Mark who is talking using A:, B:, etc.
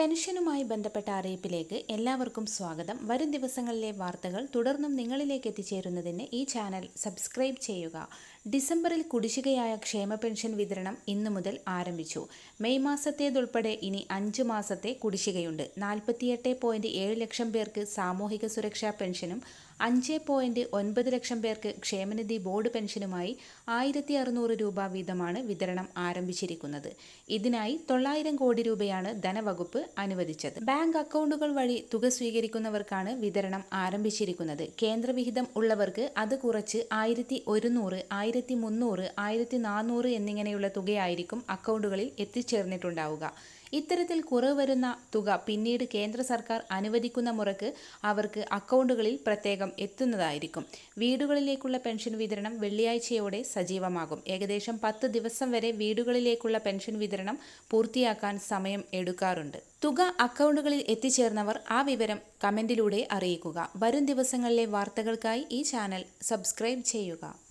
A: പെൻഷനുമായി ബന്ധപ്പെട്ട അറിയിപ്പിലേക്ക് എല്ലാവർക്കും സ്വാഗതം. വരും ദിവസങ്ങളിലെ വാർത്തകൾ തുടർന്നും നിങ്ങളിലേക്ക് എത്തിച്ചേരുന്നതിന് ഈ ചാനൽ സബ്സ്ക്രൈബ് ചെയ്യുക. ഡിസംബറിൽ കുടിശ്ശികയായ ക്ഷേമ പെൻഷൻ വിതരണം ഇന്നു മുതൽ ആരംഭിച്ചു. മെയ് മാസത്തേതുൾപ്പെടെ ഇനി അഞ്ച് മാസത്തെ കുടിശ്ശികയുണ്ട്. നാൽപ്പത്തിയെട്ട് പോയിന്റ് ഏഴ് ലക്ഷം പേർക്ക് സാമൂഹിക സുരക്ഷാ പെൻഷനും അഞ്ച് പോയിന്റ് ഒൻപത് ലക്ഷം പേർക്ക് ക്ഷേമനിധി ബോർഡ് പെൻഷനുമായി ആയിരത്തി അറുന്നൂറ് രൂപ വീതമാണ് വിതരണം ആരംഭിച്ചിരിക്കുന്നത്. ഇതിനായി തൊള്ളായിരം കോടി രൂപയാണ് ധനവകുപ്പ് അനുവദിച്ചത്. ബാങ്ക് അക്കൗണ്ടുകൾ വഴി തുക സ്വീകരിക്കുന്നവർക്കാണ് വിതരണം ആരംഭിച്ചിരിക്കുന്നത്. കേന്ദ്രവിഹിതം ഉള്ളവർക്ക് അത് കുറച്ച് ആയിരത്തി ഒരുന്നൂറ് ആയിരത്തി മുന്നൂറ് ആയിരത്തി നാനൂറ് എന്നിങ്ങനെയുള്ള തുകയായിരിക്കും അക്കൗണ്ടുകളിൽ എത്തിച്ചേർന്നിട്ടുണ്ടാവുക. ഇത്തരത്തിൽ കുറവ് വരുന്ന തുക പിന്നീട് കേന്ദ്ര സർക്കാർ അനുവദിക്കുന്ന മുറക്ക് അവർക്ക് അക്കൗണ്ടുകളിൽ പ്രത്യേകം എത്തുന്നതായിരിക്കും. വീടുകളിലേക്കുള്ള പെൻഷൻ വിതരണം വെള്ളിയാഴ്ചയോടെ സജീവമാകും. ഏകദേശം പത്ത് ദിവസം വരെ വീടുകളിലേക്കുള്ള പെൻഷൻ വിതരണം പൂർത്തിയാക്കാൻ സമയം എടുക്കാറുണ്ട്. തുക അക്കൗണ്ടുകളിൽ എത്തിച്ചേർന്നവർ ആ വിവരം കമന്റിലൂടെ അറിയിക്കുക. വരും ദിവസങ്ങളിലെ വാർത്തകൾക്കായി ഈ ചാനൽ സബ്സ്ക്രൈബ് ചെയ്യുക.